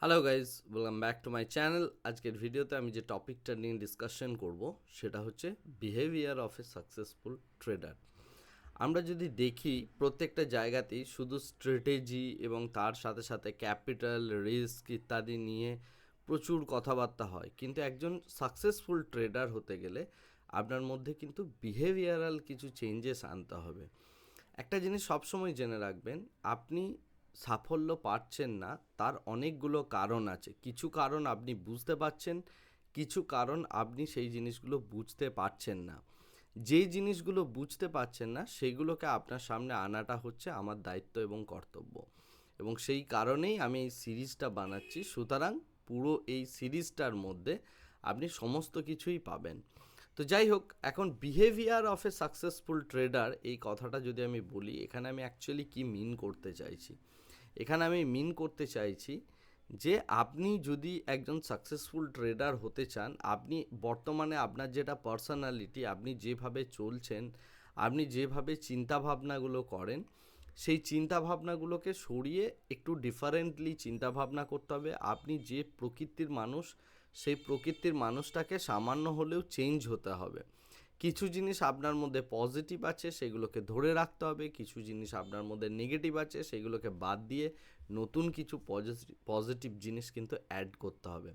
Hello guys welcome back to my channel আজকের ভিডিওতে আমি যে টপিকটা নিয়ে ডিসকাশন করব, সেটা হচ্ছে behaviour of a successful trader আমরা যদি দেখি, প্রত্যেকটা জায়গাতেই শুধু স্ট্র্যাটেজি এবং তার সাথে সাথে ক্যাপিটাল রিস্ক ইত্যাদি নিয়ে প্রচুর কথাবার্তা হয়। কিন্তু একজন সাকসেসফুল ট্রেডার হতে গেলে আপনার মধ্যে কিন্তু বিহেভিয়ারাল কিছু চেঞ্জেস আনতে হবে। একটা জিনিস সবসময় জেনে রাখবেন, আপনি সাফল্য পাচ্ছেন না, তার অনেকগুলো কারণ আছে। কিছু কারণ আপনি বুঝতে পারছেন, কিছু কারণ আপনি সেই জিনিসগুলো বুঝতে পারছেন না। যে জিনিসগুলো বুঝতে পারছেন না, সেগুলোকে আপনার সামনে আনাটা হচ্ছে আমার দায়িত্ব এবং কর্তব্য। এবং সেই কারণেই আমি এই সিরিজটা বানাচ্ছি। সুতরাং পুরো এই সিরিজটার মধ্যে আপনি সমস্ত কিছুই পাবেন। তো যাই হোক, এখন behaviour of a successful trader এই কথাটা যদি আমি বলি, এখানে আমি অ্যাকচুয়ালি কি মিন করতে চাইছি? এখানে আমি মিন করতে চাইছি যে আপনি যদি একজন সাকসেসফুল ট্রেডার হতে চান, আপনি বর্তমানে আপনার যেটা পার্সোনালিটি আপনি যেভাবে চলছেন, আপনি যেভাবে চিন্তাভাবনাগুলো করেন, সেই চিন্তাভাবনাগুলোকে সরিয়ে একটু ডিফারেন্টলি চিন্তাভাবনা করতে হবে। আপনি যে প্রকৃতির মানুষ, সেই প্রকৃতির মানুষটাকে সামান্য হলেও চেঞ্জ হতে হবে। কিছু জিনিস আপনার মধ্যে পজিটিভ আছে, সেগুলোকে ধরে রাখতে হবে, কিছু জিনিস আপনার মধ্যে নেগেটিভ আছে, সেগুলোকে বাদ দিয়ে নতুন কিছু পজিটিভ জিনিস কিন্তু অ্যাড করতে হবে।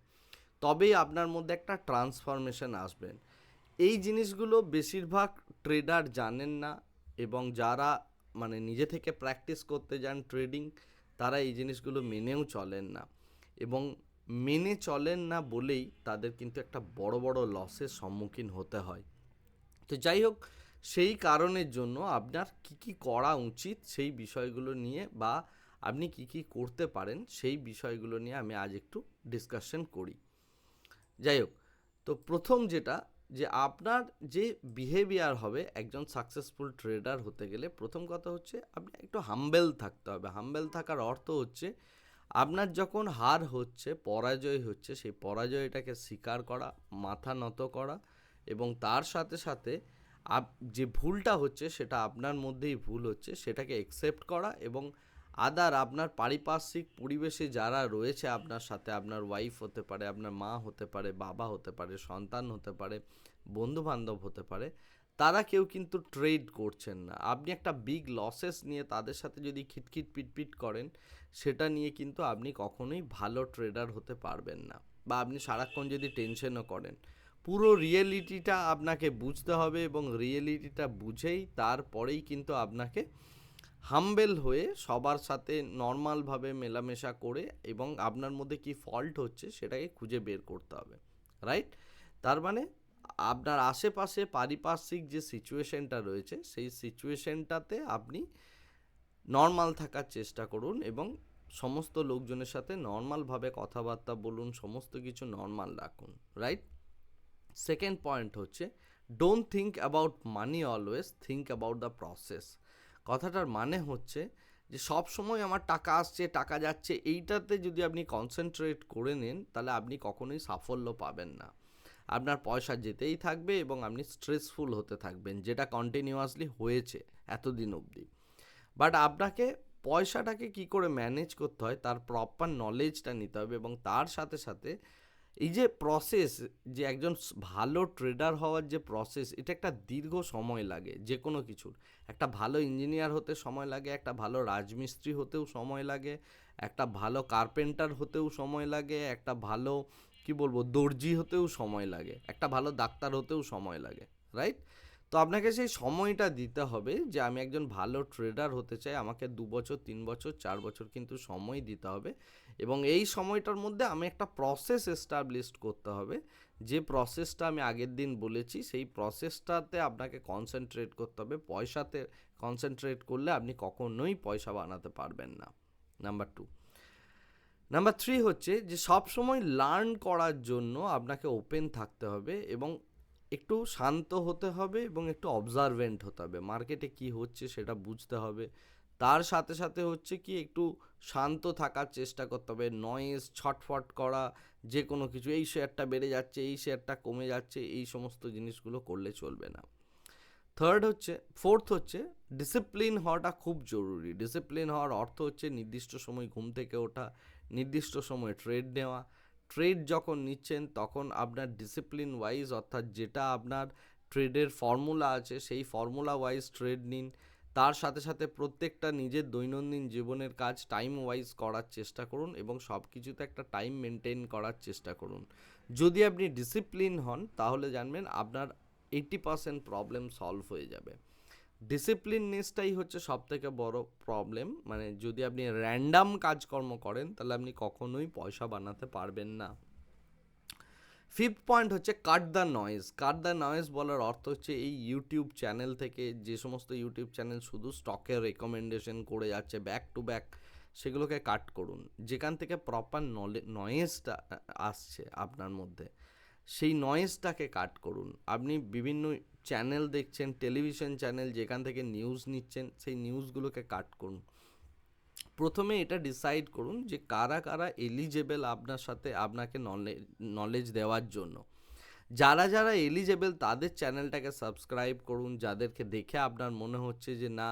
তবেই আপনার মধ্যে একটা ট্রান্সফরমেশন আসবেন এই জিনিসগুলো বেশিরভাগ ট্রেডার জানেন না এবং যারা মানে নিজে থেকে প্র্যাকটিস করতে যান ট্রেডিং তারা এই জিনিসগুলো মেনেও চলেন না। এবং মেনে চলেন না বলেই তাদের কিন্তু একটা বড় বড় লসের সম্মুখীন হতে হয়। তো যাই হোক, সেই কারণের জন্য আপনার কি কি করা উচিত সেই বিষয়গুলো নিয়ে বা আপনি কি কি করতে পারেন সেই বিষয়গুলো নিয়ে আমি আজ একটু ডিসকাশন করি। যাই হোক, তো প্রথম যেটা যে আপনার যে বিহেভিয়ার হবে একজন সাকসেসফুল ট্রেডার হতে গেলে প্রথম কথা হচ্ছে আপনি একটু হাম্বেল থাকতে হবে। হাম্বেল থাকার অর্থ হচ্ছে আপনার যখন হার হচ্ছে, পরাজয় হচ্ছে, সেই পরাজয়টাকে স্বীকার করা, মাথা নত করা এবং তার সাথে সাথে আপ, যে ভুলটা হচ্ছে সেটা আপনার মধ্যেই ভুল হচ্ছে, সেটাকে একসেপ্ট করা এবং আদার আপনার পারিপার্শ্বিক পরিবেশে যারা রয়েছে আপনার সাথে, আপনার ওয়াইফ হতে পারে, আপনার মা হতে পারে, বাবা হতে পারে, সন্তান হতে পারে বন্ধু বান্ধব হতে পারে, তারা কেউ কিন্তু ট্রেড করছেন না। আপনি একটা বিগ লসেস নিয়ে তাদের সাথে যদি খিটখিট পিটপিট করেন, সেটা নিয়ে কিন্তু আপনি কখনোই ভালো ট্রেডার হতে পারবেন না বা আপনি সারাক্ষণ যদি টেনশনও করেন। পুরো রিয়েলিটিটা আপনাকে বুঝতে হবে এবং রিয়েলিটিটা বুঝেই তারপরেই কিন্তু আপনাকে হাম্বেল হয়ে সবার সাথে নর্মালভাবে মেলামেশা করে এবং আপনার মধ্যে কি ফল্ট হচ্ছে সেটাকে খুঁজে বের করতে হবে রাইট তার মানে আপনার আশেপাশে পারিপার্শ্বিক যে সিচুয়েশনটা রয়েছে, সেই সিচুয়েশনটাতে আপনি নর্মাল থাকার চেষ্টা করুন এবং সমস্ত লোকজনের সাথে নর্মালভাবে কথাবার্তা বলুন, সমস্ত কিছু নর্মাল রাখুন রাইট সেকেন্ড পয়েন্ট হচ্ছে don't think about money always think about the process কথাটার মানে হচ্ছে যে সব সময় আমার টাকা আসছে, টাকা যাচ্ছে, এইটাতে যদি আপনি কনসেন্ট্রেট করে নেন, তাহলে আপনি কখনোই সাফল্য পাবেন না। আপনার পয়সা যেতেই থাকবে এবং আপনি স্ট্রেসফুল হতে থাকবেন, যেটা কন্টিনিউয়াসলি হয়েছে এতদিন অবধি। বাট আপনাকে পয়সাটাকে কি করে ম্যানেজ করতে হয়, তার প্রপার নলেজটা নিতে হবে এবং তার সাথে সাথে এই যে প্রসেস যে একজন ভালো ট্রেডার হওয়ার যে প্রসেস এটা একটা দীর্ঘ সময় লাগে যে কোনো কিছুর। একটা ভালো ইঞ্জিনিয়ার হতে সময় লাগে, একটা ভালো রাজমিস্ত্রি হতেও সময় লাগে, একটা ভালো কার্পেন্টার হতেও সময় লাগে, একটা ভালো, কি বলব, দর্জি হতেও সময় লাগে, একটা ভালো ডাক্তার হতেও সময় লাগে রাইট তো আপনাকে সেই সময়টা দিতে হবে যে আমি একজন ভালো ট্রেডার হতে চাই। আমাকে দু বছর, তিন বছর, চার বছর কিন্তু সময় দিতে হবে এবং এই সময়টার মধ্যে আমি একটা প্রসেস এস্টাবলিশ করতে হবে। যে প্রসেসটা আমি আগের দিন বলেছি, সেই প্রসেসটাতে আপনাকে কনসেন্ট্রেট করতে হবে। পয়সাতে কনসেন্ট্রেট করলে আপনি কখনোই পয়সা বানাতে পারবেন না। নাম্বার টু নাম্বার থ্রি হচ্ছে যে সব সময় লার্ন করার জন্য আপনাকে ওপেন থাকতে হবে এবং একটু শান্ত হতে হবে এবং একটু অবজারভেন্ট হতে হবে। মার্কেটে কি হচ্ছে সেটা বুঝতে হবে। তার সাথে সাথে হচ্ছে কি একটু শান্ত থাকার চেষ্টা করতে হবে। নয়েজ ছটফট করা যে কোনো কিছু, এই শেয়ারটা বেড়ে যাচ্ছে, এই শেয়ারটা কমে যাচ্ছে, এই সমস্ত জিনিসগুলো করলে চলবে না। থার্ড হচ্ছে ফোর্থ হচ্ছে ডিসিপ্লিন হওয়াটা খুব জরুরি। ডিসিপ্লিন হওয়ার অর্থ হচ্ছে নির্দিষ্ট সময় ঘুম থেকে ওঠা, নির্দিষ্ট সময়ে ট্রেড নেওয়া। ট্রেড যখন নিচ্ছেন, তখন আপনার ডিসিপ্লিন ওয়াইজ অর্থাৎ যেটা আপনার ট্রেডের ফর্মুলা আছে, সেই ফর্মুলা ওয়াইজ ট্রেড নিন। তার সাথে সাথে প্রত্যেকটা নিজের দৈনন্দিন জীবনের কাজ টাইম ওয়াইজ করার চেষ্টা করুন এবং সব কিছুতে একটা টাইম মেনটেন করার চেষ্টা করুন। যদি আপনি ডিসিপ্লিন হন, তাহলে জানবেন আপনার এইটি পার্সেন্ট প্রবলেম সলভ হয়ে যাবে। ডিসিপ্লিননেসটাই হচ্ছে সব থেকে বড় প্রবলেম মানে যদি আপনি র্যান্ডাম কাজকর্ম করেন, তাহলে আপনি কখনোই পয়সা বানাতে পারবেন না। ফিফথ পয়েন্ট হচ্ছে cut the noise cut the noise বলার অর্থ হচ্ছে এই ইউটিউব চ্যানেল থেকে যে সমস্ত ইউটিউব চ্যানেল শুধু স্টকের রেকমেন্ডেশন করে যাচ্ছে ব্যাক টু ব্যাক সেগুলোকে কাট করুন। যেখান থেকে প্রপার নলে নয়েজটা আসছে আপনার মধ্যে, সেই নয়েজটাকে কাট করুন। আপনি বিভিন্ন চ্যানেল দেখছেন টেলিভিশন চ্যানেল যেখান থেকে নিউজ নিচ্ছেন, সেই নিউজগুলোকে কাট করুন। প্রথমে এটা ডিসাইড করুন যে কারা কারা এলিজেবেল আপনার সাথে আপনাকে নলেজ দেওয়ার জন্য। যারা যারা এলিজেবেল তাদের চ্যানেলটাকে সাবস্ক্রাইব করুন, যাদেরকে দেখে আপনার মনে হচ্ছে যে না,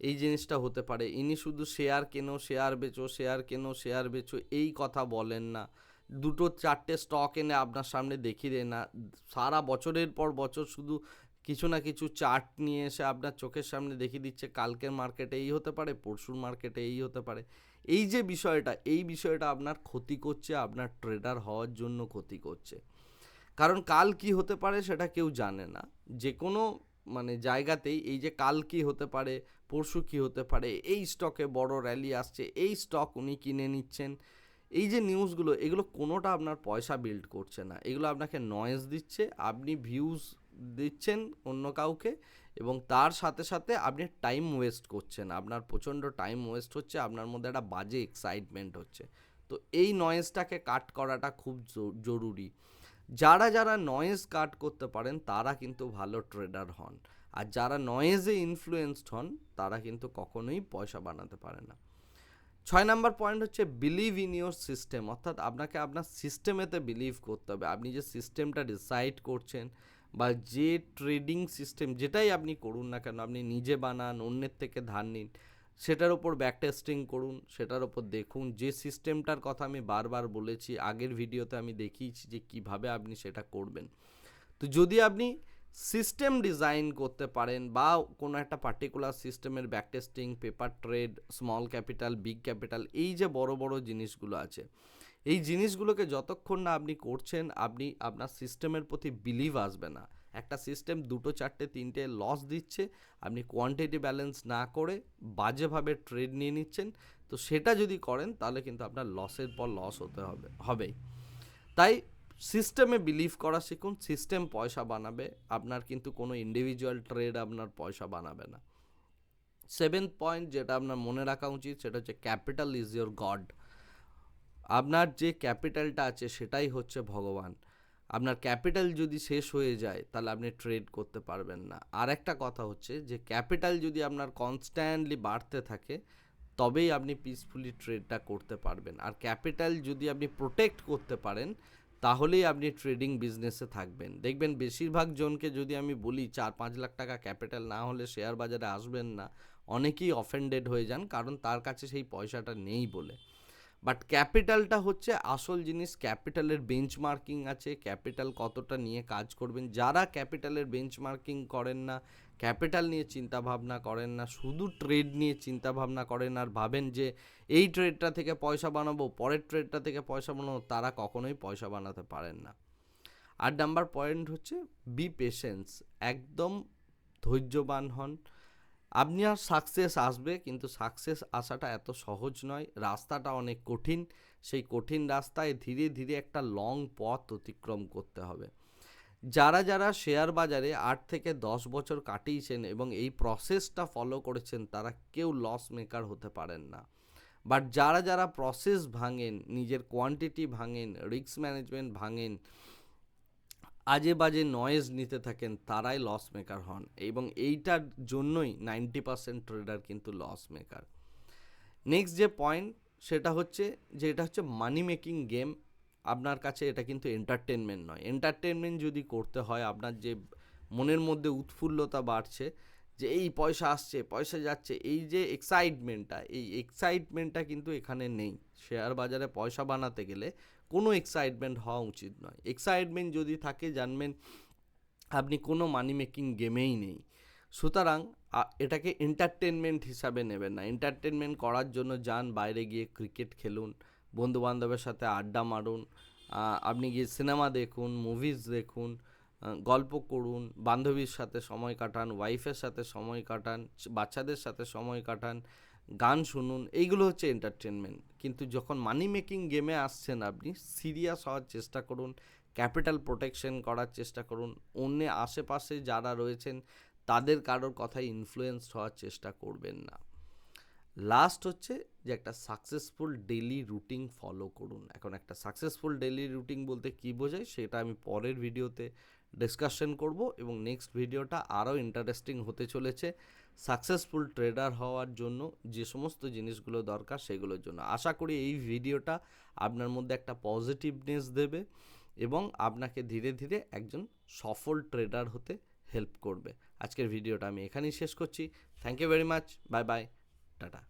এই জিনিসটা হতে পারে। ইনি শুধু শেয়ার কেনো শেয়ার বেচো শেয়ার কেনো শেয়ার বেচো, এই কথা বলেন না। দুটো চারটে স্টক এনে আপনার সামনে দেখিয়ে দেয় না। সারা বছরের পর বছর শুধু কিছু না কিছু চার্ট নিয়ে এসে আপনার চোখের সামনে দেখিয়ে দিচ্ছে, কালকের মার্কেটে এই হতে পারে, পরশুর মার্কেটে এই হতে পারে। এই যে বিষয়টা, এই বিষয়টা আপনার ক্ষতি করছে, আপনার ট্রেডার হওয়ার জন্য ক্ষতি করছে। কারণ কাল কি হতে পারে সেটা কেউ জানে না। যে কোনো মানে জায়গাতেই এই যে কাল কি হতে পারে, পরশু কি হতে পারে, এই স্টকে বড় র্যালি আসছে, এই স্টক উনি কিনে নিচ্ছেন। এই যে নিউজগুলো এগুলো কোনোটা আপনার পয়সা বিল্ড করছে না। এগুলো আপনাকে নয়েজ দিচ্ছে, আপনি ভিউজ দিচ্ছেন অন্য কাউকে এবং তার সাথে সাথে আপনি টাইম ওয়েস্ট করছেন। আপনার প্রচণ্ড টাইম ওয়েস্ট হচ্ছে, আপনার মধ্যে একটা বাজে এক্সাইটমেন্ট হচ্ছে। তো এই নয়েজটাকে কাট করাটা খুব জরুরি। যারা যারা নয়েজ কাট করতে পারেন, তারা কিন্তু ভালো ট্রেডার হন। আর যারা নয়েজে ইনফ্লুয়েসড হন, তারা কিন্তু কখনোই পয়সা বানাতে পারে না। ছয় নাম্বার পয়েন্ট হচ্ছে বিলিভ ইন ইউর সিস্টেম অর্থাৎ আপনাকে আপনার সিস্টেমেতে বিলিভ করতে হবে। আপনি যে সিস্টেমটা ডিসাইড করছেন বা যে ট্রেডিং সিস্টেম যেটাই আপনি করুন না কেন, আপনি নিজে বানান, অন্যের থেকে ধার নিন, সেটার ওপর ব্যাক টেস্টিং করুন, সেটার ওপর দেখুন। যে সিস্টেমটার কথা আমি বারবার বলেছি, আগের ভিডিওতে আমি দেখিয়েছি যে কীভাবে আপনি সেটা করবেন। তো যদি আপনি সিস্টেম ডিজাইন করতে পারেন বা কোনো একটা পার্টিকুলার সিস্টেমের back testing paper trade small capital big capital এই যে বড় বড় জিনিসগুলো আছে এই জিনিসগুলোকে যতক্ষণ না আপনি করছেন, আপনি আপনার সিস্টেমের প্রতি বিলিভ আসবে না। একটা সিস্টেম দুটো, চারটে, তিনটে লস দিচ্ছে, আপনি কোয়ান্টিটি ব্যালেন্স না করে বাজেভাবে ট্রেড নিয়ে নিচ্ছেন, তো সেটা যদি করেন, তাহলে কিন্তু আপনার লসের পর লস হতে হবে, হবেই। তাই সিস্টেমে বিলিভ করা শিখুন সিস্টেম পয়সা বানাবে, আপনার কিন্তু কোনো ইন্ডিভিজুয়াল ট্রেড আপনার পয়সা বানাবে না। সেভেন্থ পয়েন্ট যেটা আপনার মনে রাখা উচিত, সেটা হচ্ছে ক্যাপিটাল ইজ ইয়োর গড আপনার যে ক্যাপিটালটা আছে সেটাই হচ্ছে ভগবান। আপনার ক্যাপিটাল যদি শেষ হয়ে যায়, তাহলে আপনি ট্রেড করতে পারবেন না। আর একটা কথা হচ্ছে যে, ক্যাপিটাল যদি আপনার কনস্ট্যান্টলি বাড়তে থাকে, তবেই আপনি পিসফুলি ট্রেডটা করতে পারবেন। আর ক্যাপিটাল যদি আপনি প্রোটেক্ট করতে পারেন, তাহলেই আপনি ট্রেডিং বিজনেসে থাকবেন। দেখবেন বেশিরভাগ জনকে যদি আমি বলি, চার পাঁচ লাখ টাকা ক্যাপিটাল না হলে শেয়ার বাজারে আসবেন না, অনেকেই অফেন্ডেড হয়ে যান, কারণ তার কাছে সেই পয়সাটা নেই বলে। বাট ক্যাপিটালটা হচ্ছে আসল জিনিস ক্যাপিটালের বেঞ্চমার্কিং আছে ক্যাপিটাল কতটা নিয়ে কাজ করবেন। যারা ক্যাপিটালের বেঞ্চমার্কিং করেন না ক্যাপিটাল নিয়ে চিন্তা ভাবনা করেন না, শুধু ট্রেড নিয়ে চিন্তা ভাবনা করেন আর ভাবেন যে এই ট্রেডটা থেকে পয়সা বানাবো, পরের ট্রেডটা থেকে পয়সা বানাবো, তারা কখনোই পয়সা বানাতে পারেন না। আর নাম্বার পয়েন্ট হচ্ছে বি পেশেন্স একদম ধৈর্যবান হন। আপনি আর সাকসেস আসবে, কিন্তু সাকসেস আসাটা এত সহজ নয়। রাস্তাটা অনেক কঠিন। সেই কঠিন রাস্তায় ধীরে ধীরে একটা লং পথ অতিক্রম করতে হবে। যারা যারা শেয়ার বাজারে আট থেকে দশ বছর কাটিয়েছেন এবং এই প্রসেসটা ফলো করেছেন, তারা কেউ লস মেকার হতে পারেন না। বাট যারা যারা প্রসেস ভাঙেন, নিজের কোয়ান্টিটি ভাঙেন রিস্ক ম্যানেজমেন্ট ভাঙেন আজে বাজে নয়েজ নিতে থাকেন, তারাই লস মেকার হন। এবং এইটার জন্যই নাইনটি পার্সেন্ট ট্রেডার কিন্তু লস মেকার নেক্সট যে পয়েন্ট সেটা হচ্ছে যে এটা হচ্ছে মানি মেকিং গেম আপনার কাছে এটা কিন্তু এন্টারটেনমেন্ট নয়। এন্টারটেনমেন্ট যদি করতে হয়, আপনার যে মনের মধ্যে উৎফুল্লতা বাড়ছে যে এই পয়সা আসছে, পয়সা যাচ্ছে, এই যে এক্সাইটমেন্টটা এই এক্সাইটমেন্টটা কিন্তু এখানে নেই। শেয়ার বাজারে পয়সা বানাতে গেলে কোনো এক্সাইটমেন্ট হওয়া উচিত নয়। এক্সাইটমেন্ট যদি থাকে, জানবেন আপনি কোনো মানি মেকিং গেমেই নেই। সুতরাং এটাকে এন্টারটেনমেন্ট হিসাবে নেবেন না। এন্টারটেনমেন্ট করার জন্য যান, বাইরে গিয়ে ক্রিকেট খেলুন বন্ধু বান্ধবের সাথে আড্ডা মারুন আপনি গিয়ে সিনেমা দেখুন মুভিজ দেখুন গল্প করুন, বান্ধবীর সাথে সময় কাটান ওয়াইফের সাথে সময় কাটান বাচ্চাদের সাথে সময় কাটান, গান শুনুন, এইগুলো হচ্ছে এন্টারটেনমেন্ট কিন্তু যখন মানি মেকিং গেমে আসছেন আপনি সিরিয়াস হওয়ার চেষ্টা করুন ক্যাপিটাল প্রোটেকশন করার চেষ্টা করুন, অন্য আশেপাশে যারা রয়েছেন, তাদের কারোর কথায় ইনফ্লুয়েন্স হওয়ার চেষ্টা করবেন না। লাস্ট হচ্ছে যে একটা সাকসেসফুল ডেলি রুটিন ফলো করুন। এখন একটা সাকসেসফুল ডেলি রুটিন বলতে কী বোঝায়, সেটা আমি পরের ভিডিওতে ডিসকাশন করব এবং নেক্সট ভিডিওটা আরও ইন্টারেস্টিং হতে চলেছে সাকসেসফুল ট্রেডার হওয়ার জন্য যে সমস্ত জিনিসগুলো দরকার সেগুলোর জন্য। আশা করি এই ভিডিওটা আপনার মধ্যে একটা পজিটিভনেস দেবে এবং আপনাকে ধীরে ধীরে একজন সফল ট্রেডার হতে হেল্প করবে। আজকের ভিডিওটা আমি এখানেই শেষ করছি। Thank you very much bye bye tata.